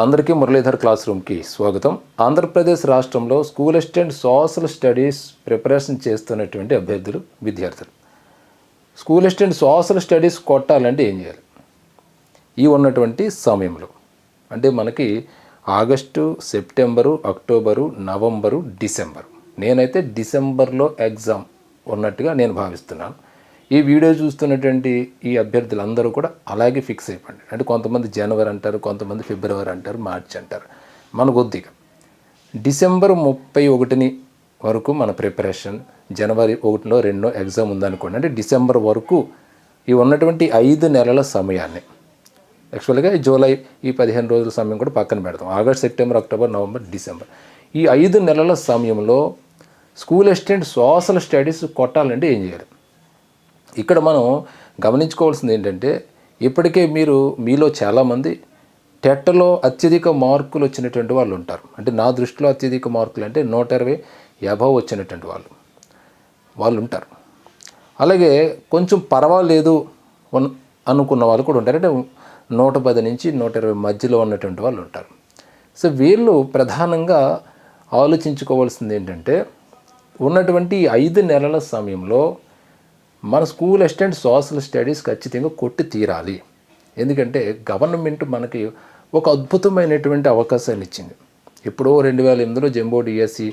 అందరికీ మురళీధర్ క్లాస్ రూమ్కి స్వాగతం. ఆంధ్రప్రదేశ్ రాష్ట్రంలో school assistant social studies preparation చేస్తున్నటువంటి అభ్యర్థులు విద్యార్థులు. స్కూల్ అసిస్టెంట్ సోషల్ స్టడీస్ కొట్టాలంటే ఏం చేయాలి? ఈ ఉన్నటువంటి సమయంలో అంటే మనకి August September October November December. నేనైతే డిసెంబర్లో ఎగ్జామ్ ఉన్నట్టుగా నేను భావిస్తున్నాను. ఈ వీడియో చూస్తున్నటువంటి ఈ అభ్యర్థులందరూ కూడా అలాగే ఫిక్స్ అయిపోండి. అంటే కొంతమంది జనవరి అంటారు కొంతమంది ఫిబ్రవరి అంటారు మార్చి అంటారు. మన కొద్దిగా. డిసెంబర్ ముప్పై ఒకటిని వరకు మన ప్రిపరేషన్ జనవరి ఒకటిలో రెండో ఎగ్జామ్ ఉందనుకోండి. అంటే డిసెంబర్ వరకు ఈ ఉన్నటువంటి ఐదు నెలల సమయాన్ని. యాక్చువల్గా జూలై ఈ పదిహేను రోజుల సమయం కూడా పక్కన పెడతాం August September October November December. ఈ ఐదు నెలల సమయంలో స్కూల్ అసిస్టెంట్ సోషల్ స్టడీస్ కొట్టాలంటే ఏం చేయాలి? ఇక్కడ మనం గమనించుకోవాల్సింది ఏంటంటే ఇప్పటికే మీరు మీలో చాలామంది టెట్టలో అత్యధిక మార్కులు వచ్చినటువంటి వాళ్ళు ఉంటారు. అంటే నా దృష్టిలో అత్యధిక మార్కులు అంటే నూట ఇరవై యాభై వచ్చినటువంటి వాళ్ళు. వాళ్ళు ఉంటారు. అలాగే కొంచెం పర్వాలేదు అనుకున్న వాళ్ళు కూడా ఉంటారు. అంటే నూట పది నుంచి నూట ఇరవై మధ్యలో ఉన్నటువంటి వాళ్ళు ఉంటారు. సో వీళ్ళు ప్రధానంగా ఆలోచించుకోవాల్సింది ఏంటంటే ఉన్నటువంటి ఐదు నెలల సమయంలో మన స్కూల్ అసిస్టెంట్ సోషల్ స్టడీస్ ఖచ్చితంగా కొట్టి తీరాలి. ఎందుకంటే గవర్నమెంట్ మనకి ఒక అద్భుతమైనటువంటి అవకాశాన్ని ఇచ్చింది. ఎప్పుడో రెండు వేల ఎనిమిదిలో జంబో డిఎస్సి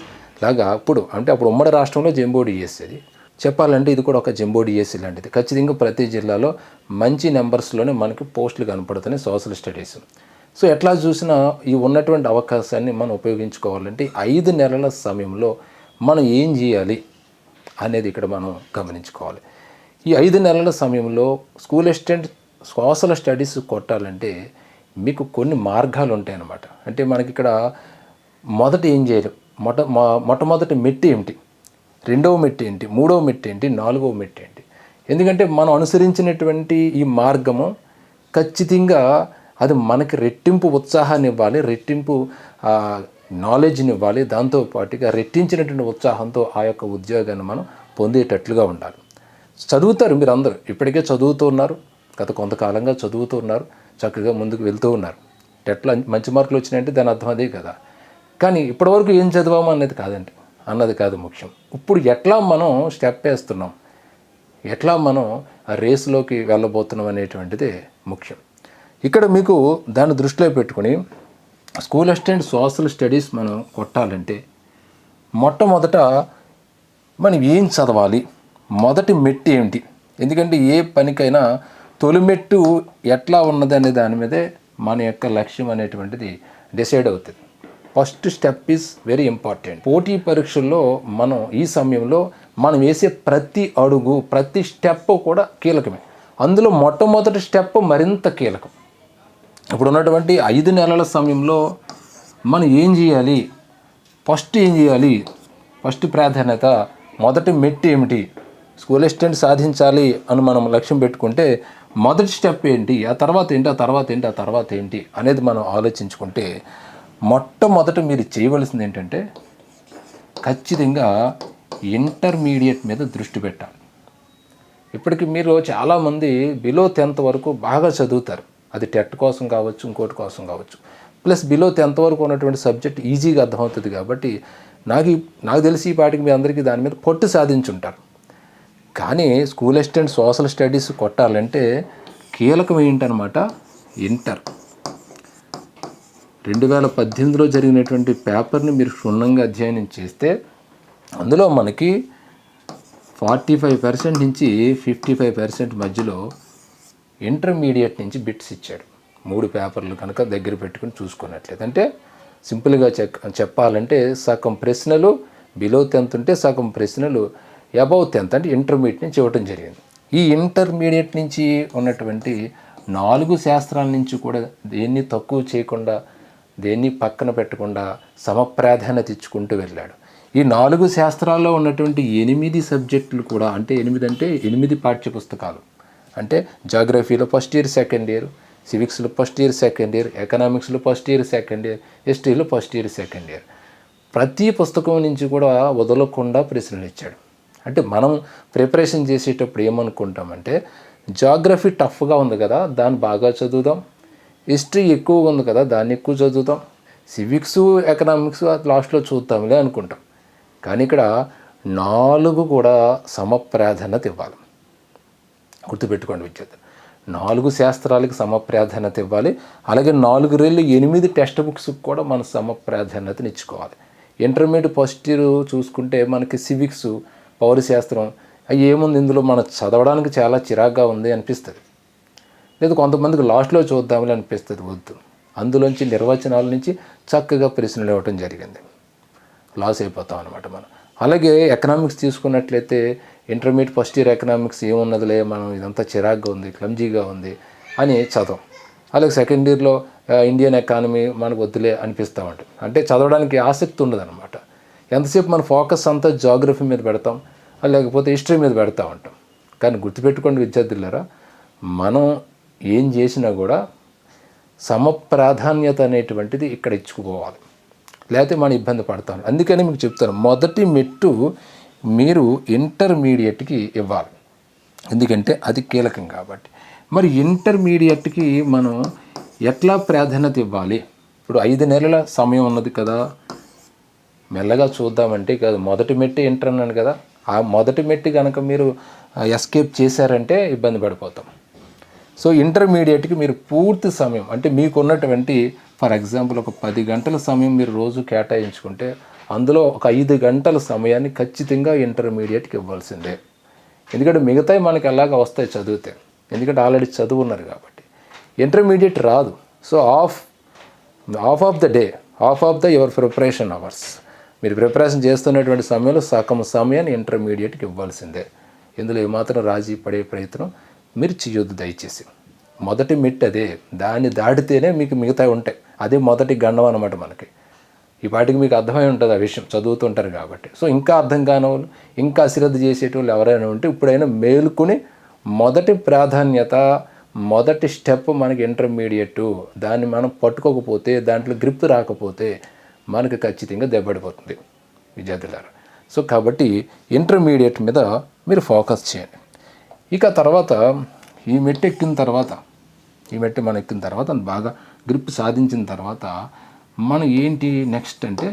లాగా అప్పుడు అంటే అప్పుడు ఉమ్మడి రాష్ట్రంలో జంబో డిఎస్సి అది. చెప్పాలంటే ఇది కూడా ఒక జంబో డిఎస్సి లాంటిది. ఖచ్చితంగా ప్రతి జిల్లాలో మంచి నెంబర్స్లోనే మనకి పోస్టులు కనపడుతున్నాయి సోషల్ స్టడీస్. సో ఎట్లా చూసినా ఈ ఉన్నటువంటి అవకాశాన్ని మనం ఉపయోగించుకోవాలంటే ఐదు నెలల సమయంలో మనం ఏం చేయాలి అనేది ఇక్కడ మనం గమనించుకోవాలి. ఈ ఐదు నెలల సమయంలో స్కూల్ అసిస్టెంట్ సోషల్ స్టడీస్ కొట్టాలంటే మీకు కొన్ని మార్గాలు ఉంటాయన్నమాట అంటే మనకి ఇక్కడ మొదట ఏం చేయాలి? మొట మొట్టమొదటి మెట్టి ఏమిటి? రెండవ మెట్టి ఏంటి? మూడవ మెట్టి ఏంటి? నాలుగవ మెట్టి ఏంటి? ఎందుకంటే మనం అనుసరించినటువంటి ఈ మార్గము ఖచ్చితంగా అది మనకి రెట్టింపు ఉత్సాహాన్ని ఇవ్వాలి రెట్టింపు నాలెడ్జ్ని ఇవ్వాలి. దాంతో పాటుగా రెట్టించినటువంటి ఉత్సాహంతో ఆ యొక్క ఉద్యోగాన్ని మనం పొందేటట్లుగా ఉండాలి. చదువుతారు మీరు అందరూ ఇప్పటికే చదువుతూ ఉన్నారు. గత కొంతకాలంగా చదువుతూ ఉన్నారు. చక్కగా ముందుకు వెళ్తూ ఉన్నారు. టెట్లో మంచి మార్కులు వచ్చినాయంటే దాని అర్థం అదే కదా. కానీ ఇప్పటివరకు ఏం చదివాము అన్నది కాదండి. అన్నది కాదు ముఖ్యం. ఇప్పుడు ఎట్లా మనం స్టెప్ వేస్తున్నాం? ఎట్లా మనం ఆ రేసులోకి వెళ్ళబోతున్నాం అనేటువంటిది ముఖ్యం. ఇక్కడ మీకు దాన్ని దృష్టిలో పెట్టుకొని స్కూల్ అసిస్టెంట్ సోషల్ స్టడీస్ మనం కొట్టాలంటే మొట్టమొదట మనం ఏం చదవాలి? మొదటి మెట్టు ఏమిటి? ఎందుకంటే ఏ పనికైనా తొలి మెట్టు ఎట్లా ఉన్నది అనే దాని మీదే మన యొక్క లక్ష్యం అనేటువంటిది డిసైడ్ అవుతుంది. First step is very important పోటీ పరీక్షల్లో మనం ఈ సమయంలో మనం వేసే ప్రతి అడుగు ప్రతి స్టెప్ కూడా కీలకమే. అందులో మొట్టమొదటి స్టెప్ మరింత కీలకం. ఇప్పుడు ఉన్నటువంటి ఐదు నెలల సమయంలో మనం ఏం చేయాలి? ఫస్ట్ ఏం చేయాలి? ఫస్ట్ ప్రాధాన్యత మొదటి మెట్టు ఏమిటి? స్కూల్ అసిస్టెంట్ సాధించాలి అని మనం లక్ష్యం పెట్టుకుంటే మొదటి స్టెప్ ఏంటి? ఆ తర్వాత ఏంటి? ఆ తర్వాత ఏంటి? ఆ తర్వాత ఏంటి? అనేది మనం ఆలోచించుకుంటే మొట్టమొదట మీరు చేయవలసింది ఏంటంటే ఖచ్చితంగా ఇంటర్మీడియట్ మీద దృష్టి పెట్టాలి. ఇప్పటికి మీరు చాలామంది బిలో టెన్త్ వరకు బాగా చదువుతారు. అది టెట్ కోసం కావచ్చు ఇంకోటి కోసం కావచ్చు. ప్లస్ బిలో టెన్త్ వరకు ఉన్నటువంటి సబ్జెక్ట్ ఈజీగా అర్థమవుతుంది కాబట్టి నాకు ఈ- నాకు తెలిసి ఈ పాటికి మీ అందరికీ దాని మీద పొట్టు సాధించుంటారు. కానీ స్కూల్ అసిస్టెంట్ సోషల్ స్టడీస్ కొట్టాలంటే కీలకం ఏంటనమాట? ఇంటర్. రెండు వేల పద్దెనిమిదిలో జరిగినటువంటి పేపర్ని మీరు క్షుణ్ణంగా అధ్యయనం చేస్తే అందులో మనకి ఫార్టీ ఫైవ్ పర్సెంట్ నుంచి ఫిఫ్టీ ఫైవ్ పర్సెంట్ మధ్యలో ఇంటర్మీడియట్ నుంచి బిట్స్ ఇచ్చాడు. మూడు పేపర్లు కనుక దగ్గర పెట్టుకుని చూసుకున్నట్లయితే. అంటే సింపుల్గా చెక్ చెప్పాలంటే సగం ప్రశ్నలు బిలో టెన్త్ ఉంటే సగం ప్రశ్నలు అబౌవ్ టెన్త్ అంటే ఇంటర్మీడియట్ నుంచి ఇవ్వటం జరిగింది. ఈ ఇంటర్మీడియట్ నుంచి ఉన్నటువంటి నాలుగు శాస్త్రాల నుంచి కూడా దేన్ని తక్కువ చేయకుండా దేన్ని పక్కన పెట్టకుండా సమప్రాధాన్యత ఇచ్చుకుంటూ వెళ్ళాడు. ఈ నాలుగు శాస్త్రాల్లో ఉన్నటువంటి ఎనిమిది సబ్జెక్టులు కూడా అంటే ఎనిమిది అంటే ఎనిమిది పాఠ్య పుస్తకాలు అంటే జాగ్రఫీలో ఫస్ట్ ఇయర్ సెకండ్ ఇయర్ సివిక్స్లో ఫస్ట్ ఇయర్ సెకండ్ ఇయర్ ఎకనామిక్స్లో ఫస్ట్ ఇయర్ సెకండ్ ఇయర్ హిస్టరీలో ఫస్ట్ ఇయర్ సెకండ్ ఇయర్. ప్రతి పుస్తకం నుంచి కూడా వదలకుండా ప్రశ్నలు ఇచ్చాడు. అంటే మనం ప్రిపరేషన్ చేసేటప్పుడు ఏమనుకుంటామంటే జాగ్రఫీ టఫ్గా ఉంది కదా దాన్ని బాగా చదువుదాం. హిస్టరీ ఎక్కువగా ఉంది కదా దాన్ని ఎక్కువ చదువుతాం సివిక్స్ ఎకనామిక్స్ లాస్ట్లో చూద్దాంలే అనుకుంటాం. కానీ ఇక్కడ నాలుగు కూడా సమప్రాధాన్యత ఇవ్వాలి. గుర్తుపెట్టుకోండి విద్యార్థులు నాలుగు శాస్త్రాలకు సమప్రాధాన్యత ఇవ్వాలి. అలాగే నాలుగు రేళ్ళు ఎనిమిది టెక్స్ట్ బుక్స్కి కూడా మన సమప్రాధాన్యతనిచ్చుకోవాలి ఇంటర్మీడియట్ ఫస్ట్ ఇయర్ చూసుకుంటే మనకి సివిక్స్ పౌరశాస్త్రం. అవి ఏముంది ఇందులో? మనం చదవడానికి చాలా చిరాగ్గా ఉంది అనిపిస్తుంది. లేదు కొంతమందికి లాస్ట్లో చూద్దామని అనిపిస్తుంది వద్దు. అందులోంచి నిర్వచనాల నుంచి చక్కగా ప్రశ్నలు ఇవ్వటం జరిగింది. లాస్ అయిపోతాం అనమాట మనం. అలాగే ఎకనామిక్స్ తీసుకున్నట్లయితే ఇంటర్మీడియట్ ఫస్ట్ ఇయర్ ఎకనామిక్స్ ఏమున్నదిలే మనం ఇదంతా చిరాగ్గా ఉంది క్లమ్జీగా ఉంది అని చదవం. అలాగే సెకండ్ ఇయర్లో ఇండియన్ ఎకానమీ మనకు వద్దులే అనిపిస్తూ ఉంటుంది. అంటే చదవడానికి ఆసక్తి ఉండదు అనమాట ఎంతసేపు మన ఫోకస్ అంతా జాగ్రఫీ మీద పెడతాం లేకపోతే హిస్టరీ మీద పెడతా ఉంటాం. కానీ గుర్తుపెట్టుకోండి విద్యార్థులారా మనం ఏం చేసినా కూడా సమప్రాధాన్యత అనేటువంటిది ఇక్కడ ఇచ్చుకుపోవాలి లేకపోతే మనం ఇబ్బంది పడతాం. అందుకని మీకు చెప్తాను మొదటి మెట్టు మీరు ఇంటర్మీడియట్కి ఇవ్వాలి. ఎందుకంటే అది కీలకం కాబట్టి. మరి ఇంటర్మీడియట్కి మనం ఎట్లా ప్రాధాన్యత ఇవ్వాలి? ఇప్పుడు ఐదు నెలల సమయం ఉన్నది కదా మెల్లగా చూద్దామంటే కాదు. మొదటి మెట్టి ఇంటర్ అన్నాను కదా ఆ మొదటి మెట్టి కనుక మీరు ఎస్కేప్ చేశారంటే ఇబ్బంది పడిపోతాం. సో ఇంటర్మీడియట్కి మీరు పూర్తి సమయం అంటే మీకున్నటువంటి ఫర్ ఎగ్జాంపుల్ ఒక పది గంటల సమయం మీరు రోజు కేటాయించుకుంటే అందులో ఒక ఐదు గంటల సమయాన్ని ఖచ్చితంగా ఇంటర్మీడియట్కి ఇవ్వాల్సిందే. ఎందుకంటే మిగతాయి మనకి ఎలాగ వస్తాయి చదివితే. ఎందుకంటే ఆల్రెడీ చదువు ఉన్నారు కాబట్టి. ఇంటర్మీడియట్ రాదు. So of half of the day half of the your preparation hours మీరు ప్రిపరేషన్ చేస్తున్నటువంటి సమయంలో సగం సమయాన్ని ఇంటర్మీడియట్కి ఇవ్వాల్సిందే. ఇందులో ఏమాత్రం రాజీ పడే ప్రయత్నం మీరు చేయొద్దు దయచేసి. మొదటి మిట్ అదే. దాన్ని దాటితేనే మీకు మిగతా ఉంటాయి. అదే మొదటి గండం అనమాట మనకి. ఈ పాటికి మీకు అర్థమై ఉంటుంది ఆ విషయం. చదువుతుంటారు కాబట్టి. సో ఇంకా అర్థం కాని వాళ్ళు ఇంకా అశ్రద్ధ చేసేటోళ్ళు ఎవరైనా ఉంటే ఇప్పుడైనా మేలుకొని మొదటి ప్రాధాన్యత మొదటి స్టెప్ మనకి ఇంటర్మీడియట్ దాన్ని మనం పట్టుకోకపోతే దాంట్లో గ్రిప్ రాకపోతే మనకు ఖచ్చితంగా దెబ్బడిపోతుంది విద్యార్థులారా సో కాబట్టి ఇంటర్మీడియట్ మీద మీరు ఫోకస్ చేయండి. ఇక తర్వాత ఈ మెట్టు ఎక్కిన తర్వాత ఈ మెట్టు మనం ఎక్కిన తర్వాత బాగా గ్రిప్ సాధించిన తర్వాత మనం ఏంటి నెక్స్ట్ అంటే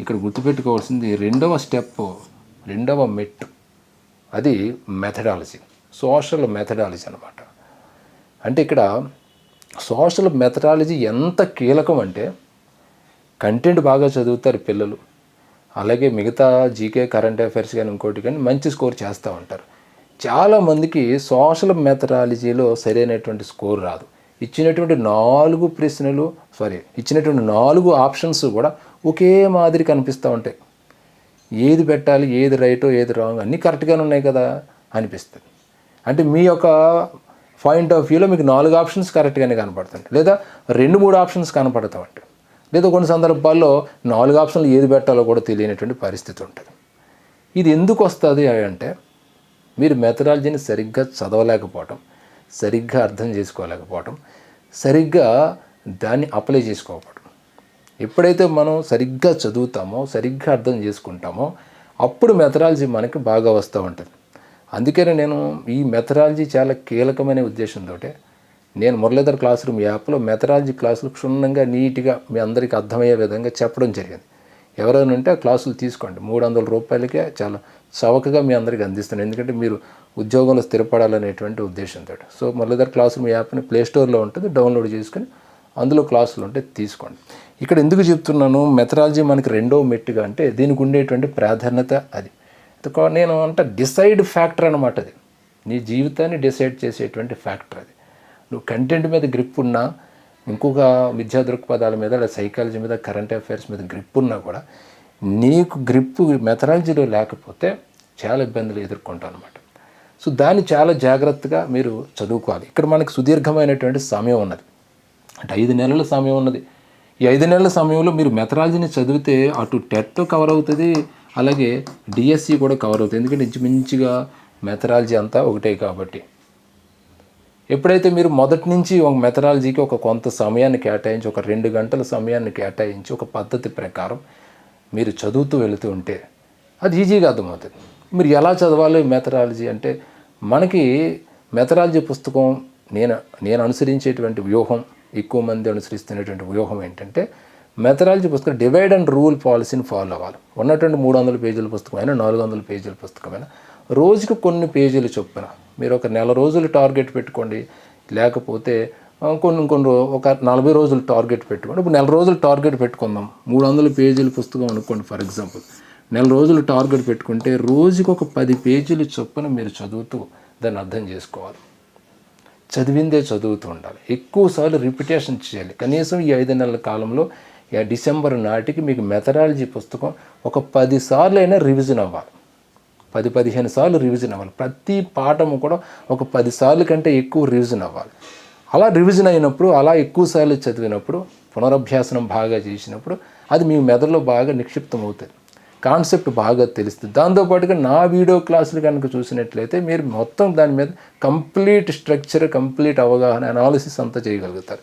ఇక్కడ గుర్తుపెట్టుకోవాల్సింది రెండవ స్టెప్ రెండవ మెట్టు. అది మెథడాలజీ సోషల్ మెథడాలజీ అనమాట అంటే ఇక్కడ సోషల్ మెథడాలజీ ఎంత కీలకం అంటే కంటెంట్ బాగా చదువుతారు పిల్లలు. అలాగే మిగతా జీకే కరెంట్ అఫైర్స్ కానీ ఇంకోటి కానీ మంచి స్కోర్ చేస్తూ ఉంటారు. చాలామందికి సోషల్ మెథడాలజీలో సరైనటువంటి స్కోర్ రాదు. ఇచ్చినటువంటి నాలుగు ప్రశ్నలు సారీ ఇచ్చినటువంటి నాలుగు ఆప్షన్స్ కూడా ఒకే మాదిరి కనిపిస్తూ ఉంటాయి. ఏది పెట్టాలి ఏది రైటో ఏది రాంగ్ అన్నీ కరెక్ట్గానే ఉన్నాయి కదా అనిపిస్తుంది. అంటే మీ యొక్క పాయింట్ ఆఫ్ వ్యూలో మీకు నాలుగు ఆప్షన్స్ కరెక్ట్గానే కనపడుతుంది లేదా రెండు మూడు ఆప్షన్స్ కనపడతా ఉంటాయి. లేదా కొన్ని సందర్భాల్లో నాలుగు ఆప్షన్లు ఏది పెట్టాలో కూడా తెలియనటువంటి పరిస్థితి ఉంటుంది. ఇది ఎందుకు వస్తుంది అంటే మీరు మెథడాలజీని సరిగ్గా చదవలేకపోవటం సరిగ్గా అర్థం చేసుకోలేకపోవటం సరిగ్గా దాన్ని అప్లై చేసుకోకపోవటం. ఎప్పుడైతే మనం సరిగ్గా చదువుతామో సరిగ్గా అర్థం చేసుకుంటామో అప్పుడు మెథడాలజీ మనకి బాగా వస్తూ ఉంటుంది. అందుకనే నేను ఈ మెథడాలజీ చాలా కీలకమైన ఉద్దేశంతో నేను మురళీధర్ క్లాస్ రూమ్ యాప్లో మెథడాలజీ క్లాసులు క్షుణ్ణంగా నీట్గా మీ అందరికీ అర్థమయ్యే విధంగా చెప్పడం జరిగింది. ఎవరైనా ఉంటే ఆ క్లాసులు తీసుకోండి. మూడు వందల రూపాయలకే చాలా చవకగా మీ అందరికీ అందిస్తాను ఎందుకంటే మీరు ఉద్యోగంలో స్థిరపడాలనేటువంటి ఉద్దేశంతో. సో మురళీధర్ క్లాస్ రూమ్ యాప్ని ప్లేస్టోర్లో ఉంటుంది. డౌన్లోడ్ చేసుకొని అందులో క్లాసులు ఉంటే తీసుకోండి. ఇక్కడ ఎందుకు చెప్తున్నాను? మెథడాలజీ మనకి రెండో మెట్టుగా అంటే దీనికి ఉండేటువంటి ప్రాధాన్యత అది. నేను అంటే డిసైడ్ ఫ్యాక్టర్ అనమాట అది. నీ జీవితాన్ని డిసైడ్ చేసేటువంటి ఫ్యాక్టర్ అది. నువ్వు కంటెంట్ మీద గ్రిప్ ఉన్నా ఇంకొక విద్యా దృక్పథాల మీద లేదా సైకాలజీ మీద కరెంట్ అఫైర్స్ మీద గ్రిప్ ఉన్నా కూడా నీకు గ్రిప్ మెథడాలజీలో లేకపోతే చాలా ఇబ్బందులు ఎదుర్కొంటావు అనమాట సో దాన్ని చాలా జాగ్రత్తగా మీరు చదువుకోవాలి. ఇక్కడ మనకి సుదీర్ఘమైనటువంటి సమయం ఉన్నది. అంటే ఐదు నెలల సమయం ఉన్నది. ఈ ఐదు నెలల సమయంలో మీరు మెథడాలజీని చదివితే అటు టెట్ కవర్ అవుతుంది అలాగే డిఎస్సి కూడా కవర్ అవుతుంది. ఎందుకంటే ఇంచుమించుగా మెథడాలజీ అంతా ఒకటే కాబట్టి. ఎప్పుడైతే మీరు మొదటి నుంచి ఒక మెథడాలజీకి ఒక కొంత సమయాన్ని కేటాయించి ఒక రెండు గంటల సమయాన్ని కేటాయించి ఒక పద్ధతి ప్రకారం మీరు చదువుతూ వెళుతూ ఉంటే అది ఈజీగా అర్థమవుతుంది మీరు ఎలా చదవాలి మెథడాలజీ అంటే మనకి మెథడాలజీ పుస్తకం నేను నేను అనుసరించేటువంటి వ్యూహం ఎక్కువ మంది అనుసరిస్తున్నటువంటి వ్యూహం ఏంటంటే మెథడాలజీ పుస్తకం డివైడ్ అండ్ రూల్ పాలసీని ఫాలో అవ్వాలి. ఉన్నటువంటి మూడు వందల పేజీల పుస్తకమైనా నాలుగు వందల పేజీల పుస్తకమైనా రోజుకు కొన్ని పేజీలు చొప్పున మీరు ఒక నెల రోజులు టార్గెట్ పెట్టుకోండి. లేకపోతే కొన్ని కొన్ని ఒక నలభై రోజులు టార్గెట్ పెట్టుకోండి. ఇప్పుడు నెల రోజులు టార్గెట్ పెట్టుకుందాం. మూడు వందల పేజీల పుస్తకం అనుకోండి ఫర్ ఎగ్జాంపుల్. నెల రోజులు టార్గెట్ పెట్టుకుంటే రోజుకు ఒక పది పేజీలు చొప్పున మీరు చదువుతూ దాన్ని అర్థం చేసుకోవాలి. చదివిందే చదువుతూ ఉండాలి. ఎక్కువసార్లు రిపిటేషన్ చేయాలి. కనీసం ఈ ఐదు నెలల కాలంలో డిసెంబర్ నాటికి మీకు మెథడాలజీ పుస్తకం ఒక పదిసార్లు అయినా రివిజన్ అవ్వాలి. పది పదిహేను సార్లు రివిజన్ అవ్వాలి. ప్రతి పాఠము కూడా ఒక పది సార్లు కంటే ఎక్కువ రివిజన్ అవ్వాలి. అలా రివిజన్ అయినప్పుడు అలా ఎక్కువ సార్లు చదివినప్పుడు పునరభ్యాసనం బాగా చేసినప్పుడు అది మీ మెదడులో బాగా నిక్షిప్తం అవుతుంది కాన్సెప్ట్ బాగా తెలుస్తుంది. దాంతోపాటుగా నా వీడియో క్లాసులు కనుక చూసినట్లయితే మీరు మొత్తం దాని మీద కంప్లీట్ స్ట్రక్చర్ కంప్లీట్ అవగాహన అనాలిసిస్ అంతా చేయగలుగుతారు.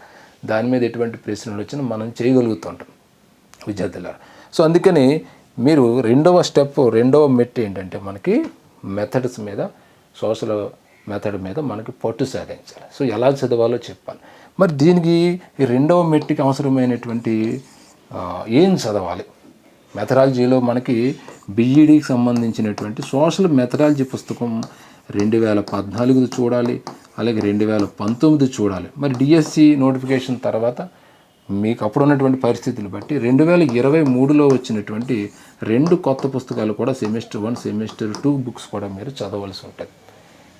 దాని మీద ఎటువంటి ప్రశ్నలు వచ్చినా మనం చేయగలుగుతుంటాం. విద్యార్థుల సో అందుకని మీరు రెండవ స్టెప్ రెండవ మెట్ ఏంటంటే మనకి మెథడ్స్ మీద సోషల్ మెథడ్ మీద మనకి పట్టు సాధించాలి. సో ఎలా చదవాలో చెప్పాలి. మరి దీనికి ఈ రెండవ మెట్టికి అవసరమైనటువంటి ఏం చదవాలి? మెథడాలజీలో మనకి బీఈడికి సంబంధించినటువంటి సోషల్ మెథడాలజీ పుస్తకం రెండు వేల పద్నాలుగుది చూడాలి అలాగే రెండు వేల పంతొమ్మిది చూడాలి. మరి డిఎస్సి నోటిఫికేషన్ తర్వాత మీకు అప్పుడు ఉన్నటువంటి పరిస్థితులు బట్టి రెండు వేల ఇరవై మూడులో వచ్చినటువంటి రెండు కొత్త పుస్తకాలు కూడా semester one semester two books కూడా మీరు చదవలసి ఉంటుంది.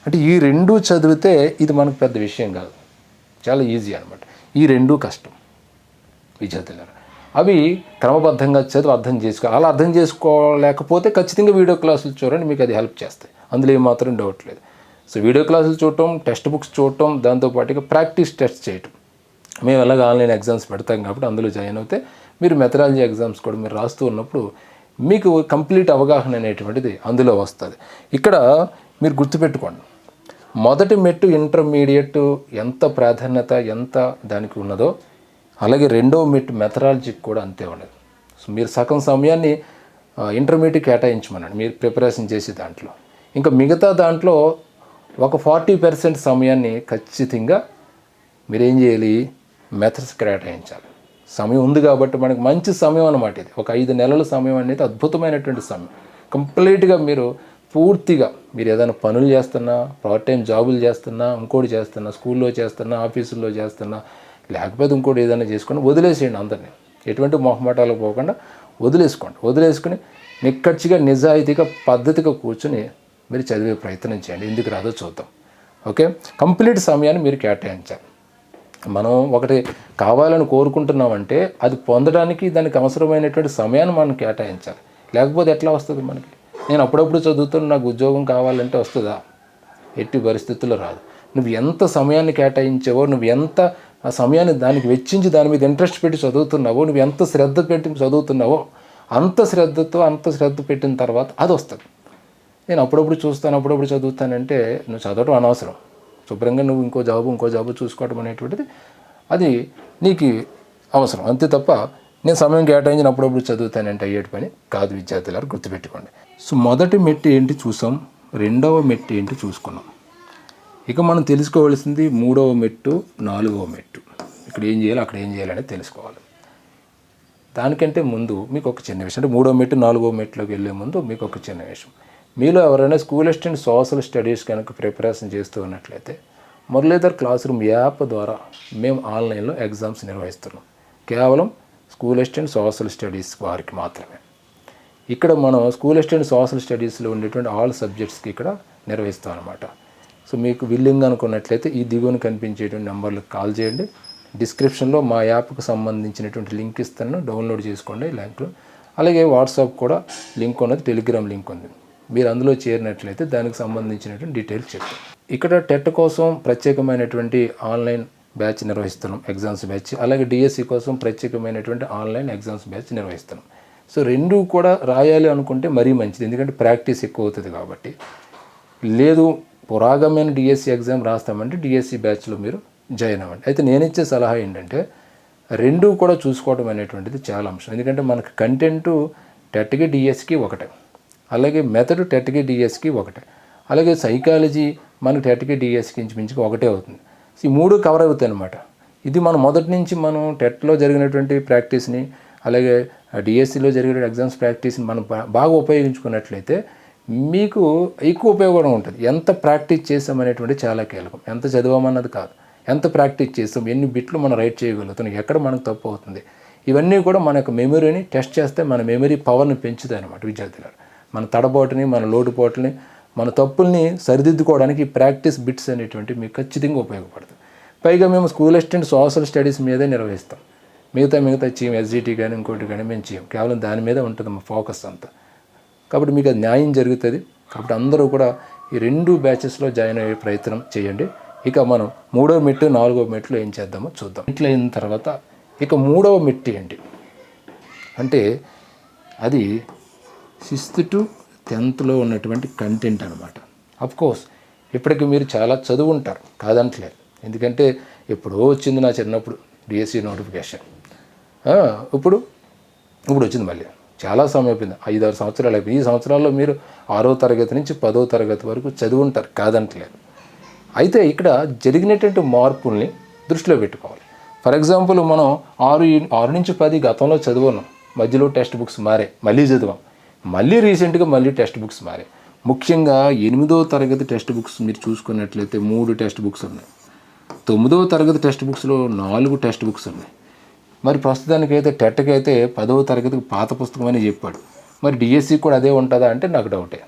అంటే ఈ రెండు చదివితే ఇది మనకు పెద్ద విషయం కాదు. చాలా ఈజీ అనమాట ఈ రెండు కష్టం. విద్యార్థులారా. అవి క్రమబద్ధంగా చదివి అర్థం చేసుకో అలా అర్థం చేసుకోలేకపోతే ఖచ్చితంగా వీడియో క్లాసులు చూడండి మీకు అది హెల్ప్ చేస్తాయి. అందులో ఏమాత్రం డౌట్ లేదు. సో వీడియో క్లాసులు చూడటం టెక్స్ట్ బుక్స్ చూడటం దాంతోపాటుగా ప్రాక్టీస్ టెస్ట్ చేయటం. మేము ఎలాగ ఆన్లైన్ ఎగ్జామ్స్ పెడతాం కాబట్టి అందులో జాయిన్ అవుతే మీరు మెథడాలజీ ఎగ్జామ్స్ కూడా మీరు రాస్తూ ఉన్నప్పుడు మీకు కంప్లీట్ అవగాహన అనేటువంటిది అందులో వస్తుంది. ఇక్కడ మీరు గుర్తుపెట్టుకోండి. మొదటి మెట్టు ఇంటర్మీడియట్ ఎంత ప్రాధాన్యత ఎంత దానికి ఉన్నదో అలాగే రెండవ మెట్టు మెథడాలజీకి కూడా అంతే ఉండదు. సో మీరు సగం సమయాన్ని ఇంటర్మీడియట్ కేటాయించమనండి. మీరు ప్రిపరేషన్ చేసే దాంట్లో. ఇంకా మిగతా దాంట్లో ఒక ఫార్టీ పర్సెంట్ సమయాన్ని ఖచ్చితంగా మీరేం చేయాలి? మెథడ్స్ కేటాయించాలి. సమయం ఉంది కాబట్టి మనకి మంచి సమయం అన్నమాట ఇది. ఒక ఐదు నెలల సమయం అనేది అద్భుతమైనటువంటి సమయం. కంప్లీట్గా మీరు పూర్తిగా మీరు ఏదైనా పనులు చేస్తున్నా పార్ట్ టైం జాబులు చేస్తున్నా ఇంకోటి చేస్తున్నా స్కూల్లో చేస్తున్నా ఆఫీసుల్లో చేస్తున్నా లేకపోతే ఇంకోటి ఏదైనా చేసుకుని వదిలేసేయండి అందరినీ. ఎటువంటి మొహమాటాలకు పోకుండా వదిలేసుకోండి. వదిలేసుకుని నిక్కచ్చిగా నిజాయితీగా పద్ధతిగా కూర్చొని మీరు చదివే ప్రయత్నం చేయండి. ఎందుకు రాదో చూద్దాం. ఓకే? కంప్లీట్ సమయాన్ని మీరు కేటాయించాలి. మనం ఒకటి కావాలని కోరుకుంటున్నామంటే అది పొందడానికి దానికి అవసరమైనటువంటి సమయాన్ని మనం కేటాయించాలి. లేకపోతే ఎట్లా వస్తుంది మనకి? నేను అప్పుడప్పుడు చదువుతాను నాకు ఉద్యోగం కావాలంటే వస్తుందా? ఎట్టి పరిస్థితుల్లో రాదు. నువ్వు ఎంత సమయాన్ని కేటాయించావో నువ్వు ఎంత ఆ సమయాన్ని దానికి వెచ్చించి దాని మీద ఇంట్రెస్ట్ పెట్టి చదువుతున్నావో నువ్వు ఎంత శ్రద్ధ పెట్టి చదువుతున్నావో అంత శ్రద్ధతో అంత శ్రద్ధ పెట్టిన తర్వాత అది వస్తుంది. నేను అప్పుడప్పుడు చూస్తాను అప్పుడప్పుడు చదువుతానంటే నువ్వు చదవడం అనవసరం. శుభ్రంగా నువ్వు ఇంకో జాబు ఇంకో జాబు చూసుకోవడం అనేటువంటిది అది నీకు అవసరం. అంతే తప్ప నేను సమయం కేటాయించిన అప్పుడప్పుడు చదువుతానంటే అయ్యేటి పని కాదు విద్యార్థులారు గుర్తుపెట్టుకోండి. సో మొదటి మెట్టు ఏంటి చూసాం రెండవ మెట్టు ఏంటి చూసుకున్నాం. ఇక మనం తెలుసుకోవాల్సింది మూడవ మెట్టు నాలుగవ మెట్టు. ఇక్కడ ఏం చేయాలి అక్కడ ఏం చేయాలి అనేది తెలుసుకోవాలి. దానికంటే ముందు మీకు ఒక చిన్న విషయం అంటే మూడో మెట్టు నాలుగో మెట్లోకి వెళ్ళే ముందు మీకు ఒక చిన్న విషయం. మీలో ఎవరైనా స్కూల్ అసిస్టెంట్ సోషల్ స్టడీస్ కనుక ప్రిపరేషన్ చేస్తూ ఉన్నట్లయితే మురళీధర్ క్లాస్ రూమ్ యాప్ ద్వారా మేము ఆన్లైన్లో ఎగ్జామ్స్ నిర్వహిస్తున్నాం. కేవలం స్కూల్ అసిస్టెంట్ సోషల్ స్టడీస్ వారికి మాత్రమే. ఇక్కడ మనం స్కూల్ అసిస్టెంట్ సోషల్ స్టడీస్లో ఉండేటువంటి ఆల్ సబ్జెక్ట్స్కి ఇక్కడ నిర్వహిస్తాం అనమాట సో మీకు విల్లింగ్ అనుకున్నట్లయితే ఈ దిగువన కనిపించేటువంటి నెంబర్లకు కాల్ చేయండి. డిస్క్రిప్షన్లో మా యాప్కు సంబంధించినటువంటి లింక్ ఇస్తాను. డౌన్లోడ్ చేసుకోండి లింక్. అలాగే వాట్సాప్ కూడా లింక్ ఉన్నది టెలిగ్రామ్ లింక్ ఉంది. మీరు అందులో చేరినట్లయితే దానికి సంబంధించినటువంటి డీటెయిల్స్ చెప్తాం ఇక్కడ టెట్ కోసం ప్రత్యేకమైనటువంటి ఆన్లైన్ బ్యాచ్ నిర్వహిస్తున్నాం ఎగ్జామ్స్ బ్యాచ్. అలాగే డిఎస్సి కోసం ప్రత్యేకమైనటువంటి ఆన్లైన్ ఎగ్జామ్స్ బ్యాచ్ నిర్వహిస్తున్నాం. సో రెండు కూడా రాయాలి అనుకుంటే మరీ మంచిది. ఎందుకంటే ప్రాక్టీస్ ఎక్కువ అవుతుంది కాబట్టి. లేదు పురాగమైన డిఎస్సి ఎగ్జామ్ రాస్తామంటే డిఎస్సి బ్యాచ్లో మీరు జాయిన్ అవ్వండి. అయితే నేను ఇచ్చే సలహా ఏంటంటే రెండు కూడా చూసుకోవడం అనేటువంటిది చాలా అంశం. ఎందుకంటే మనకు కంటెంట్ టెట్కి డిఎస్కి ఒకటే. అలాగే మెథడ్ టెట్కి డిఎస్కి ఒకటే. అలాగే సైకాలజీ మనకు టెట్కి డిఎస్కి ఇంచుమించుగా ఒకటే అవుతుంది. ఈ మూడు కవర్ అవుతాయి అనమాట ఇది మనం మొదటి నుంచి మనం టెట్లో జరిగినటువంటి ప్రాక్టీస్ని అలాగే డిఎస్సిలో జరిగే ఎగ్జామ్స్ ప్రాక్టీస్ని మనం బాగా ఉపయోగించుకున్నట్లయితే మీకు ఎక్కువ ఉపయోగం ఉంటుంది. ఎంత ప్రాక్టీస్ చేసామనేటువంటి చాలా కీలకం. ఎంత చదివామన్నది కాదు. ఎంత ప్రాక్టీస్ చేస్తాం ఎన్ని బిట్లు మనం రైట్ చేయగలుగుతాం ఎక్కడ మనకు తప్పు అవుతుంది. ఇవన్నీ కూడా మన యొక్క మెమరీని టెస్ట్ చేస్తే మన మెమరీ పవర్ని పెంచుతాయి అనమాట విద్యార్థులు మన తడబాటుని మన లోటుపోటుని మన తప్పుల్ని సరిదిద్దుకోవడానికి ప్రాక్టీస్ బిట్స్ అనేటువంటి మీకు ఖచ్చితంగా ఉపయోగపడుతుంది పైగా మేము స్కూల్ అసిస్టెంట్ సోషల్ స్టడీస్ మీదే నిర్వహిస్తాం. మిగతా మిగతా చేయం ఎస్జిటి కానీ ఇంకోటి కానీ మేము చేయం. కేవలం దాని మీద ఉంటుంది మా ఫోకస్ అంతా. కాబట్టి మీకు అది న్యాయం జరుగుతుంది. కాబట్టి అందరూ కూడా ఈ రెండు బ్యాచెస్లో జాయిన్ అయ్యే ప్రయత్నం చేయండి. ఇక మనం మూడో మెట్టు నాలుగో మెట్లు ఏం చేద్దామో చూద్దాం. ఇట్లా అయిన తర్వాత ఇక మూడవ మెట్టు ఏంటి? అంటే అది సిక్స్త్ టు టెన్త్లో ఉన్నటువంటి కంటెంట్ అనమాట కోర్స్ ఇప్పటికి మీరు చాలా చదువు ఉంటారు కాదంటలేదు. ఎందుకంటే ఎప్పుడో వచ్చింది నా చిన్నప్పుడు డిఎస్సి నోటిఫికేషన్ ఇప్పుడు ఇప్పుడు వచ్చింది మళ్ళీ. చాలా సమయం అయిపోయింది. ఐదు ఆరు సంవత్సరాలు అయిపోయింది. ఈ సంవత్సరాల్లో మీరు ఆరో తరగతి నుంచి పదో తరగతి వరకు చదువు ఉంటారు కాదంటలేదు. అయితే ఇక్కడ జరిగినటువంటి మార్పుల్ని దృష్టిలో పెట్టుకోవాలి. ఫర్ ఎగ్జాంపుల్ మనం ఆరు ఆరు నుంచి పది గతంలో చదువున్నాం. మధ్యలో టెక్స్ట్ బుక్స్ మారే మళ్ళీ చదివాం. మళ్ళీ రీసెంట్గా మళ్ళీ టెక్స్ట్ బుక్స్ మారాయి. ముఖ్యంగా ఎనిమిదో తరగతి టెక్స్ట్ బుక్స్ మీరు చూసుకున్నట్లయితే మూడు టెక్స్ట్ బుక్స్ ఉన్నాయి. తొమ్మిదో తరగతి టెక్స్ట్ బుక్స్లో నాలుగు టెక్స్ట్ బుక్స్ ఉన్నాయి. మరి ప్రస్తుతానికి అయితే టెట్కి అయితే పదవ తరగతికి పాత పుస్తకం అని చెప్పాడు. మరి డిఎస్సి కూడా అదే ఉంటుందా అంటే నాకు డౌటే.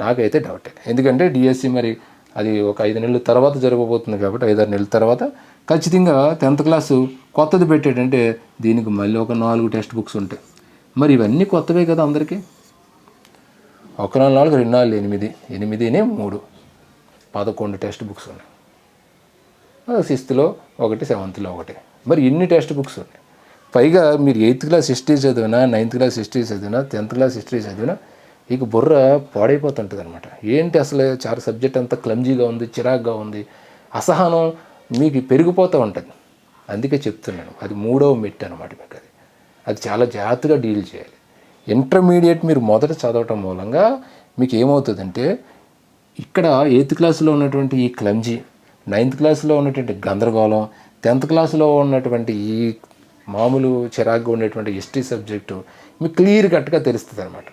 నాకైతే డౌటే. ఎందుకంటే డిఎస్సి మరి అది ఒక ఐదు నెలల తర్వాత జరగబోతుంది కాబట్టి ఐదారు నెలల తర్వాత ఖచ్చితంగా టెన్త్ క్లాసు కొత్తది పెట్టాడంటే దీనికి మళ్ళీ ఒక నాలుగు టెక్స్ట్ బుక్స్ ఉంటాయి. మరి ఇవన్నీ కొత్తవే కదా అందరికీ? ఒక నాలుగు నాలుగు రెండు నాలుగు ఎనిమిది. ఎనిమిదినే మూడు. పదకొండు టెక్స్ట్ బుక్స్ ఉన్నాయి. సిక్స్త్లో ఒకటి సెవెంత్లో ఒకటి. మరి ఇన్ని టెక్స్ట్ బుక్స్ ఉన్నాయి. పైగా మీరు ఎయిత్ క్లాస్ హిస్టరీ చదివినా నైన్త్ క్లాస్ హిస్టరీ చదివినా టెన్త్ క్లాస్ హిస్టరీ చదివినా ఇక బుర్ర పాడైపోతుంటుంది అనమాట ఏంటి అసలు చాలా సబ్జెక్ట్ అంతా క్లమ్జీగా ఉంది చిరాగ్గా ఉంది? అసహనం మీకు పెరిగిపోతూ ఉంటుంది. అందుకే చెప్తున్నాను. అది మూడవ మెట్ అనమాట మీకు అది. అది చాలా జాగ్రత్తగా డీల్ చేయాలి. ఇంటర్మీడియట్ మీరు మొదట చదవటం మూలంగా మీకు ఏమవుతుందంటే ఇక్కడ ఎయిత్ క్లాస్లో ఉన్నటువంటి ఈ క్లంజీ నైన్త్ క్లాస్లో ఉన్నటువంటి గందరగోళం టెన్త్ క్లాస్లో ఉన్నటువంటి ఈ మామూలు చిరాగ్గా ఉండేటువంటి హిస్టరీ సబ్జెక్టు మీకు క్లియర్ కట్గా తెలుస్తుంది అనమాట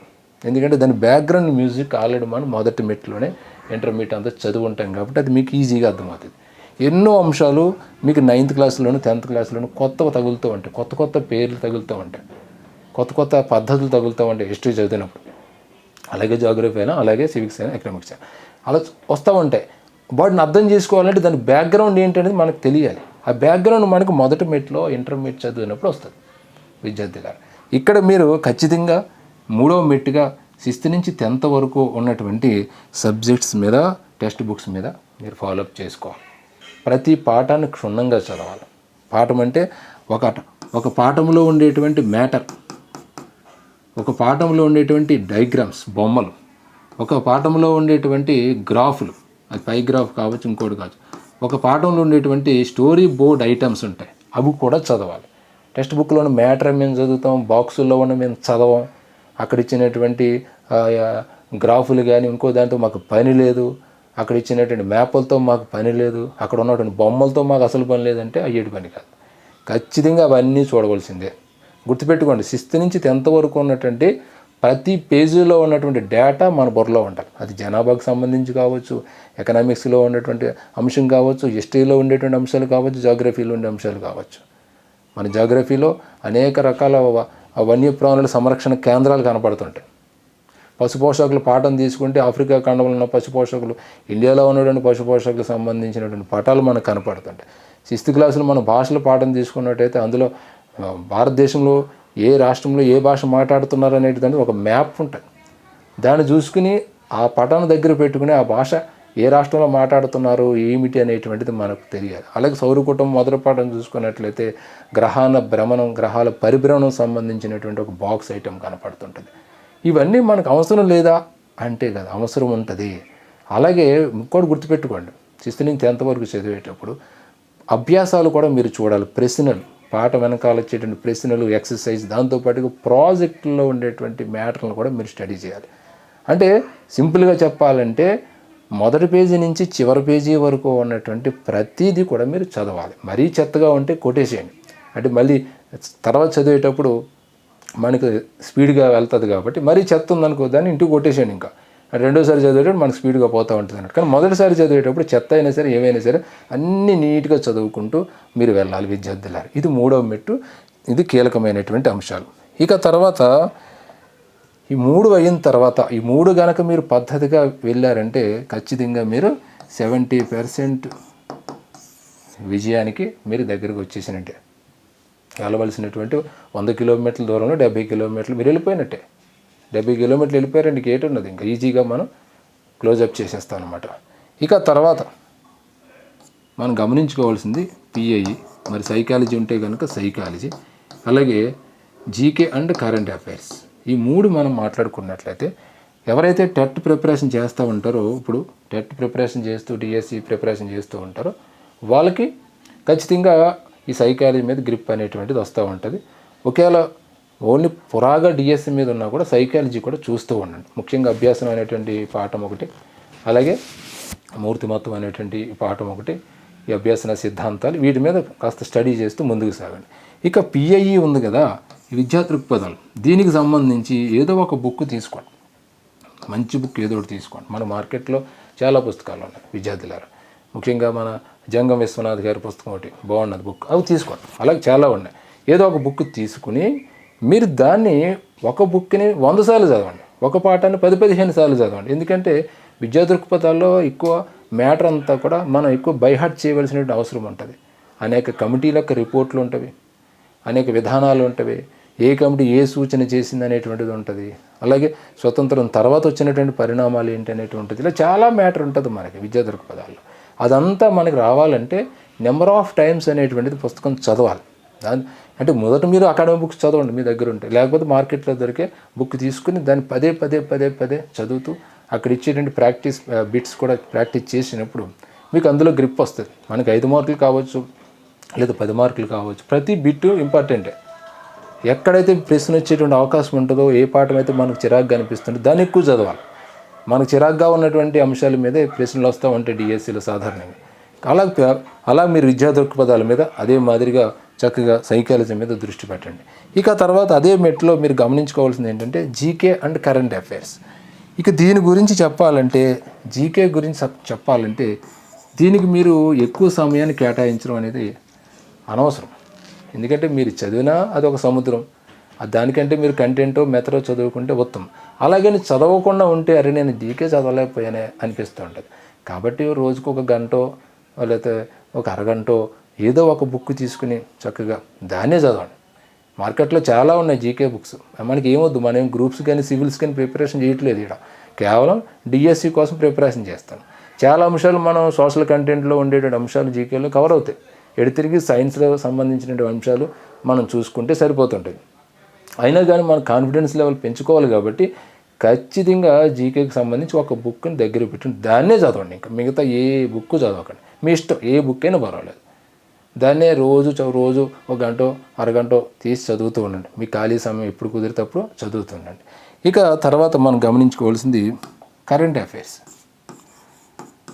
ఎందుకంటే దాని బ్యాక్గ్రౌండ్ మ్యూజిక్ ఆల్రెడీ మనం మొదటి మెట్లోనే ఇంటర్మీడియట్ అంతా చదువు ఉంటాం కాబట్టి అది మీకు ఈజీగా అర్థమవుతుంది. ఎన్నో అంశాలు మీకు నైన్త్ క్లాస్లోను టెన్త్ క్లాస్లోను కొత్తవి తగులుతూ ఉంటాయి. కొత్త కొత్త పేర్లు తగులుతూ ఉంటాయి. కొత్త కొత్త పద్ధతులు తగులుతూ ఉంటాయి హిస్టరీ చదివినప్పుడు. అలాగే జాగ్రఫీ అయినా అలాగే సివిక్స్ అయినా ఎకనామిక్స్ అయినా. అలా వస్తూ ఉంటాయి. వాటిని అర్థం చేసుకోవాలంటే దాని బ్యాక్గ్రౌండ్ ఏంటనేది మనకు తెలియాలి. ఆ బ్యాక్గ్రౌండ్ మనకు మొదటి మెట్లో ఇంటర్మీడియట్ చదివినప్పుడు వస్తుంది. విద్యార్థి గారు. ఇక్కడ మీరు ఖచ్చితంగా మూడవ మెట్టుగా సిక్స్త్ నుంచి టెన్త్ వరకు ఉన్నటువంటి సబ్జెక్ట్స్ మీద టెక్స్ట్ బుక్స్ మీద మీరు ఫాలోఅప్ చేసుకోవాలి. ప్రతి పాఠాన్ని క్షుణ్ణంగా చదవాలి. పాఠం అంటే ఒక ఒక పాఠంలో ఉండేటువంటి మ్యాటర్ ఒక పాఠంలో ఉండేటువంటి డైగ్రామ్స్ బొమ్మలు ఒక పాఠంలో ఉండేటువంటి గ్రాఫ్లు అది పై గ్రాఫ్ కావచ్చు ఇంకోటి కావచ్చు. ఒక పాఠంలో ఉండేటువంటి స్టోరీ బోర్డ్ ఐటమ్స్ ఉంటాయి అవి కూడా చదవాలి. టెక్స్ట్ బుక్లోని మ్యాటర్ మేము చదువుతాం బాక్సుల్లో ఉన్న మేము చదవం. అక్కడ ఇచ్చినటువంటి గ్రాఫులు కానీ ఇంకో దాంతో మాకు పని లేదు. అక్కడ ఇచ్చినటువంటి మ్యాపులతో మాకు పని లేదు. అక్కడ ఉన్నటువంటి బొమ్మలతో మాకు అసలు పని లేదంటే అయ్యేటి పని కాదు. ఖచ్చితంగా అవన్నీ చూడవలసిందే. గుర్తుపెట్టుకోండి సిక్స్త్ నుంచి టెన్త్ వరకు ఉన్నటువంటి ప్రతి పేజీలో ఉన్నటువంటి డేటా మన బుర్రలో ఉండాలి. అది జనాభాకు సంబంధించి కావచ్చు ఎకనామిక్స్లో ఉన్నటువంటి అంశం కావచ్చు హిస్టరీలో ఉండేటువంటి అంశాలు కావచ్చు జాగ్రఫీలో ఉండే అంశాలు కావచ్చు. మన జాగ్రఫీలో అనేక రకాల వన్యప్రాణుల సంరక్షణ కేంద్రాలు కనపడుతుంటాయి. పశుపోషకులు పాఠం తీసుకుంటే ఆఫ్రికా ఖండంలో ఉన్న పశుపోషకులు ఇండియాలో ఉన్నటువంటి పశుపోషకులకు సంబంధించినటువంటి పాఠాలు మనకు కనపడుతుంటాయి. సిక్స్త్ క్లాసులో మన భాషల పాఠం తీసుకున్నట్టయితే అందులో భారతదేశంలో ఏ రాష్ట్రంలో ఏ భాష మాట్లాడుతున్నారు అనేటిదంటే ఒక మ్యాప్ ఉంటుంది. దాన్ని చూసుకుని ఆ పటాన్ని దగ్గర పెట్టుకుని ఆ భాష ఏ రాష్ట్రంలో మాట్లాడుతున్నారు ఏమిటి అనేటువంటిది మనకు తెలియాలి. అలాగే సౌర కుటుంబం మొదటి పాఠం చూసుకున్నట్లయితే గ్రహాల భ్రమణం గ్రహాల పరిభ్రమణం సంబంధించినటువంటి ఒక బాక్స్ ఐటెం కనపడుతుంటుంది. ఇవన్నీ మనకు అవసరం లేదా? అంటే కదా అవసరం ఉంటుంది. అలాగే ఇంకోటి గుర్తుపెట్టుకోండి. సిక్స్త్ నుంచి టెన్త్ వరకు చదివేటప్పుడు అభ్యాసాలు కూడా మీరు చూడాలి. ప్రశ్నలు పాట వెనకాల వచ్చేటువంటి ప్రశ్నలు ఎక్సర్సైజ్ దాంతోపాటు ప్రాజెక్టులో ఉండేటువంటి మ్యాటర్లను కూడా మీరు స్టడీ చేయాలి. అంటే సింపుల్గా చెప్పాలంటే మొదటి పేజీ నుంచి చివరి పేజీ వరకు ఉన్నటువంటి ప్రతిదీ కూడా మీరు చదవాలి. మరీ చెత్తగా ఉంటే కొట్టేసేయండి. అంటే మళ్ళీ తర్వాత చదివేటప్పుడు మనకు స్పీడ్గా వెళ్తుంది కాబట్టి మరీ చెత్త ఉందనుకో దాన్ని ఇంటికి కొట్టేసేయండి ఇంకా. రెండోసారి చదివేటప్పుడు మనకు స్పీడ్గా పోతూ ఉంటుంది అన్నట్టు. కానీ మొదటిసారి చదివేటప్పుడు చెత్త అయినా సరే ఏమైనా సరే అన్నీ నీట్గా చదువుకుంటూ మీరు వెళ్ళాలి విద్యార్థులారు ఇది మూడవ మెట్టు ఇది కీలకమైనటువంటి అంశాలు. ఇక తర్వాత ఈ మూడు అయిన తర్వాత ఈ మూడు గనక మీరు పద్ధతిగా వెళ్ళారంటే ఖచ్చితంగా మీరు సెవెంటీ పర్సెంట్ విజయానికి మీరు దగ్గరకు వచ్చేసినట్టే వెళ్ళవలసినటువంటి వంద కిలోమీటర్ల దూరంలో డెబ్బై కిలోమీటర్లు. మీరు వెళ్ళిపోయినట్టే. డెబ్బై కిలోమీటర్లు వెళ్ళిపోయారంటే గేట్ ఉన్నది ఇంకా. ఈజీగా మనం క్లోజప్ చేసేస్తాం అనమాట ఇక తర్వాత మనం గమనించుకోవాల్సింది పిఐ మరి సైకాలజీ ఉంటే కనుక సైకాలజీ అలాగే జీకే అండ్ కరెంట్ అఫైర్స్ ఈ మూడు మనం మాట్లాడుకున్నట్లయితే ఎవరైతే టెట్ ప్రిపరేషన్ చేస్తూ ఉంటారో ఇప్పుడు టెట్ ప్రిపరేషన్ చేస్తూ డిఎస్సి ప్రిపరేషన్ చేస్తూ ఉంటారో వాళ్ళకి ఖచ్చితంగా ఈ సైకాలజీ మీద గ్రిప్ అనేటువంటిది వస్తూ ఉంటుంది. ఒకవేళ ఓన్లీ పురాగా డిఎస్సి మీద ఉన్నా కూడా సైకాలజీ కూడా చూస్తూ ఉండండి. ముఖ్యంగా అభ్యాసం అనేటువంటి పాఠం ఒకటి అలాగే మూర్తిమత్వం అనేటువంటి పాఠం ఒకటి ఈ అభ్యాసన సిద్ధాంతాలు వీటి మీద కాస్త స్టడీ చేస్తూ ముందుకు సాగండి. ఇక పిఐఈ ఉంది కదా ఈ విద్యా దృక్పథాలు దీనికి సంబంధించి ఏదో ఒక బుక్ తీసుకోండి. మంచి బుక్ ఏదో ఒకటి తీసుకోండి. మన మార్కెట్లో చాలా పుస్తకాలు ఉన్నాయి విద్యార్థులారు. ముఖ్యంగా మన జంగం విశ్వనాథ్ గారి పుస్తకం ఒకటి. బాగున్నది బుక్. అవి తీసుకోండి. అలాగే చాలా ఉన్నాయి. ఏదో ఒక బుక్ తీసుకుని మీరు దాన్ని ఒక బుక్ని వంద సార్లు చదవండి. ఒక పాఠాన్ని పది పదిహేను సార్లు చదవండి. ఎందుకంటే విద్యా దృక్పథాల్లో ఎక్కువ మ్యాటర్ అంతా కూడా మనం ఎక్కువ బైహార్ట్ చేయవలసిన అవసరం ఉంటుంది. అనేక కమిటీల యొక్క రిపోర్ట్లు ఉంటవి. అనేక విధానాలు ఉంటవి. ఏ కమిటీ ఏ సూచన చేసింది అనేటువంటిది ఉంటుంది. అలాగే స్వతంత్రం తర్వాత వచ్చినటువంటి పరిణామాలు ఏంటి అనేటువంటిది. ఇలా చాలా మ్యాటర్ ఉంటుంది మనకి విద్యా దృక్పథాల్లో. అదంతా మనకి రావాలంటే నెంబర్ ఆఫ్ టైమ్స్ అనేటువంటిది పుస్తకం చదవాలి. దాని అంటే మొదట మీరు అకాడమిక్ బుక్స్ చదవండి మీ దగ్గర ఉంటే. లేకపోతే మార్కెట్లో దొరికే బుక్ తీసుకుని దాన్ని పదే పదే పదే పదే చదువుతూ అక్కడ ఇచ్చేటువంటి ప్రాక్టీస్ బిట్స్ కూడా ప్రాక్టీస్ చేసినప్పుడు మీకు అందులో గ్రిప్ వస్తుంది. మనకి ఐదు మార్కులు కావచ్చు లేదా పది మార్కులు కావచ్చు. ప్రతి బిట్ ఇంపార్టెంటే. ఎక్కడైతే ప్రశ్న వచ్చేటువంటి అవకాశం ఉంటుందో ఏ పాఠం అయితే మనకు చిరాకుగా అనిపిస్తుందో దాన్ని ఎక్కువ చదవాలి. మనకు చిరాగ్గా ఉన్నటువంటి అంశాల మీదే ప్రశ్నలు వస్తూ ఉంటాయి డిఎస్సీలో సాధారణంగా. అలా అలా మీరు విద్యా దృక్పథాల మీద అదే మాదిరిగా చక్కగా సైకాలజీ మీద దృష్టి పెట్టండి. ఇక తర్వాత అదే మెట్లో మీరు గమనించుకోవాల్సింది ఏంటంటే జీకే అండ్ కరెంట్ అఫైర్స్. ఇక దీని గురించి చెప్పాలంటే జీకే గురించి చెప్పాలంటే దీనికి మీరు ఎక్కువ సమయాన్ని కేటాయించడం అనేది అనవసరం. ఎందుకంటే మీరు చదివినా అది ఒక సముద్రం దానికంటే మీరు కంటెంటో మెథడో చదువుకుంటే ఉత్తమం. అలాగని చదవకుండా ఉంటే అరే నేను జీకే చదవలేకపోయానే అనిపిస్తూ ఉంటుంది కాబట్టి రోజుకు ఒక గంటో లేకపోతే ఒక అరగంటో ఏదో ఒక బుక్ తీసుకుని చక్కగా దాన్నే చదవండి. మార్కెట్లో చాలా ఉన్నాయి జీకే బుక్స్. మనకి ఏమొద్దు మనం గ్రూప్స్ కానీ సివిల్స్ కానీ ప్రిపరేషన్ చేయట్లేదు ఇక్కడ కేవలం డిఎస్సి కోసం ప్రిపరేషన్ చేస్తాను చాలా అంశాలు మనం సోషల్ కంటెంట్లో ఉండేటువంటి అంశాలు జీకేలో కవర్ అవుతాయి. ఎడు తిరిగి సైన్స్లో సంబంధించినటువంటి అంశాలు మనం చూసుకుంటే సరిపోతుంటుంది. అయినా కానీ మన కాన్ఫిడెన్స్ లెవెల్ పెంచుకోవాలి కాబట్టి ఖచ్చితంగా జీకేకి సంబంధించి ఒక బుక్ని దగ్గర పెట్టండి దాన్నే చదవండి ఇంకా. మిగతా ఏ బుక్ చదవకండి. మీ ఇష్టం ఏ బుక్ అయినా పర్వాలేదు. దాన్నే రోజు చ- రోజు ఒక గంట అరగంట తీసి చదువుతూ ఉండండి. మీ ఖాళీ సమయం ఎప్పుడు కుదిరితప్పుడు చదువుతూ ఉండండి. ఇక తర్వాత మనం గమనించుకోవాల్సింది కరెంట్ అఫైర్స్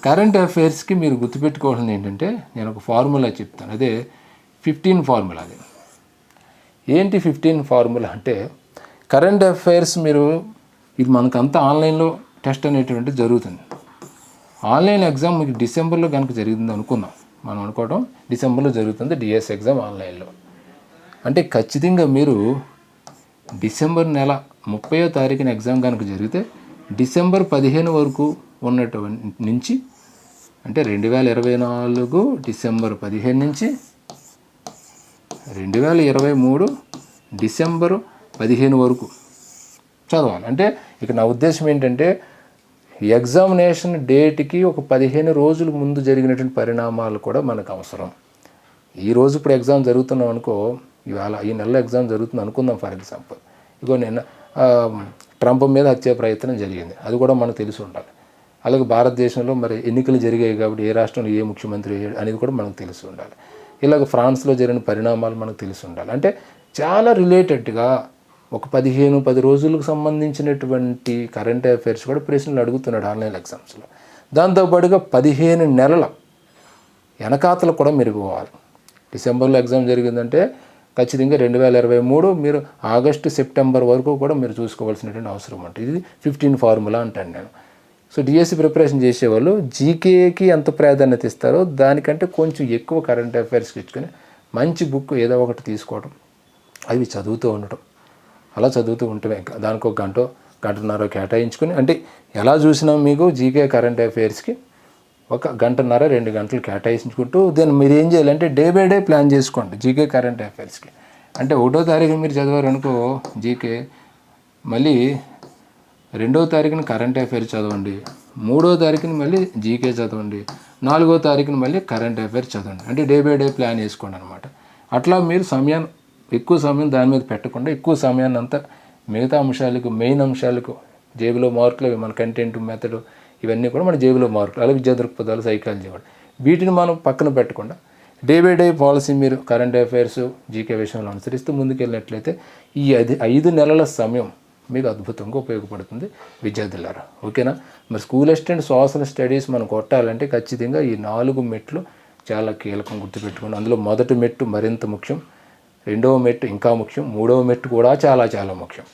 కరెంట్ అఫైర్స్కి మీరు గుర్తుపెట్టుకోవాల్సింది ఏంటంటే నేను ఒక ఫార్ములా చెప్తాను. అదే ఫిఫ్టీన్ ఫార్ములా అది. ఏంటి ఫిఫ్టీన్ ఫార్ములా అంటే కరెంట్ అఫైర్స్ మీరు ఇది మనకంతా ఆన్లైన్లో టెస్ట్ అనేటువంటి జరుగుతుంది. ఆన్లైన్ ఎగ్జామ్ మీకు డిసెంబర్లో కనుక జరిగింది అనుకుందాం. మనం అనుకోవడం డిసెంబర్లో జరుగుతుంది డిఎస్ ఎగ్జామ్ ఆన్లైన్లో. అంటే ఖచ్చితంగా మీరు డిసెంబర్ నెల ముప్పయో తారీఖున ఎగ్జామ్ కనుక జరిగితే డిసెంబర్ పదిహేను వరకు ఉన్నటువంటి నుంచి అంటే రెండు వేల ఇరవై నాలుగు డిసెంబర్ పదిహేను నుంచి రెండు వేల ఇరవై మూడు డిసెంబరు పదిహేను వరకు చదవాలి. అంటే ఇక నా ఉద్దేశం ఏంటంటే ఎగ్జామినేషన్ డేట్కి ఒక పదిహేను రోజుల ముందు జరిగినటువంటి పరిణామాలు కూడా మనకు అవసరం. ఈ రోజు ఇప్పుడు ఎగ్జామ్ జరుగుతున్నాం అనుకో ఇవాళ ఈ నెలలో ఎగ్జామ్ జరుగుతుంది అనుకుందాం ఫర్ ఎగ్జాంపుల్. ఇగో నిన్న ట్రంప్ మీద వచ్చే ప్రయత్నం జరిగింది. అది కూడా మనకు తెలిసి ఉండాలి. అలాగే భారతదేశంలో మరి ఎన్నికలు జరిగాయి కాబట్టి ఏ రాష్ట్రంలో ఏ ముఖ్యమంత్రి అనేది కూడా మనకు తెలిసి ఉండాలి. ఇలాగ ఫ్రాన్స్లో జరిగిన పరిణామాలు మనకు తెలిసి ఉండాలి. అంటే చాలా రిలేటెడ్గా ఒక పదిహేను పది రోజులకు సంబంధించినటువంటి కరెంట్ అఫైర్స్ కూడా ప్రశ్నలు అడుగుతున్నాడు ఆన్లైన్ ఎగ్జామ్స్లో. దాంతోపాటుగా పదిహేను నెలల వెనకాతలు కూడా మెరుగుపోవాలి. డిసెంబర్లో ఎగ్జామ్ జరిగిందంటే ఖచ్చితంగా రెండు వేల ఇరవై మూడు మీరు ఆగస్టు సెప్టెంబర్ వరకు కూడా మీరు చూసుకోవాల్సినటువంటి అవసరం ఉంటుంది. ఇది ఫిఫ్టీన్ ఫార్ములా అంటాను నేను. సో డిఎస్సి ప్రిపరేషన్ చేసేవాళ్ళు జీకేకి ఎంత ప్రాధాన్యత ఇస్తారో దానికంటే కొంచెం ఎక్కువ కరెంట్ అఫైర్స్కి ఇచ్చుకొని మంచి బుక్ ఏదో ఒకటి తీసుకోవడం అవి చదువుతూ ఉండటం. అలా చదువుతూ ఉంటమే. దానికి ఒక గంట గంటన్నర కేటాయించుకొని అంటే ఎలా చూసినా మీకు జీకే కరెంట్ అఫైర్స్కి ఒక గంటన్నర రెండు గంటలు కేటాయించుకుంటూ దాన్ని మీరు ఏం చేయాలంటే డే బై డే ప్లాన్ చేసుకోండి జీకే కరెంట్ అఫైర్స్కి అంటే ఒకటో తారీఖు మీరు చదివారు అనుకో జీకే మళ్ళీ రెండో తారీఖున కరెంట్ అఫైర్ చదవండి. మూడో తారీఖున మళ్ళీ జీకే చదవండి. నాలుగో తారీఖున మళ్ళీ కరెంట్ అఫైర్ చదవండి. అంటే డే బై డే ప్లాన్ చేసుకోండి అనమాట అట్లా మీరు సమయాన్ని ఎక్కువ సమయం దాని మీద పెట్టకుండా ఎక్కువ సమయాన్ని అంతా మిగతా అంశాలకు మెయిన్ అంశాలకు జేబులో మార్కులు మన కంటెంట్ మెథడ్ ఇవన్నీ కూడా మన జేబులో మార్కులు. అలా విద్యా దృక్పథాలు సైకాలజీ కూడా వీటిని మనం పక్కన పెట్టకుండా డే బై డే పాలసీ మీరు కరెంట్ అఫైర్స్ జీకే విషయంలో అనుసరిస్తూ ముందుకెళ్ళినట్లయితే ఈ అది ఐదు నెలల సమయం మీకు అద్భుతంగా ఉపయోగపడుతుంది విద్యార్థులారా. ఓకేనా? మరి స్కూల్ అసిస్టెంట్ సోషల్ స్టడీస్ మనం కొట్టాలంటే ఖచ్చితంగా ఈ నాలుగు మెట్లు చాలా కీలకం గుర్తుపెట్టుకుని అందులో మొదటి మెట్టు మరింత ముఖ్యం రెండవ మెట్టు ఇంకా ముఖ్యం మూడవ మెట్టు కూడా చాలా చాలా ముఖ్యం.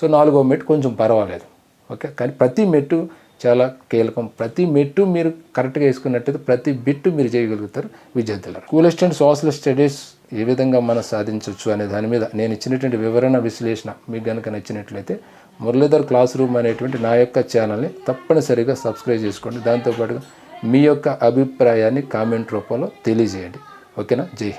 సో నాలుగవ మెట్టు కొంచెం పర్వాలేదు. ఓకే? కానీ ప్రతి మెట్టు చాలా కీలకం. ప్రతి మెట్టు మీరు కరెక్ట్గా వేసుకున్నట్టయితే ప్రతి బిట్టు మీరు చేయగలుగుతారు విద్యార్థులు స్కూల్ అసిస్టెంట్ సోషల్ స్టడీస్ ఏ విధంగా మనం సాధించవచ్చు అనే దాని మీద నేను ఇచ్చినటువంటి వివరణ విశ్లేషణ మీకు కనుక నచ్చినట్లయితే మురళీధర్ క్లాస్ రూమ్ అనేటువంటి నా యొక్క ఛానల్ని తప్పనిసరిగా సబ్స్క్రైబ్ చేసుకోండి. దాంతోపాటుగా మీ యొక్క అభిప్రాయాన్ని కామెంట్ రూపంలో తెలియజేయండి. ఓకేనా? జై హింద్.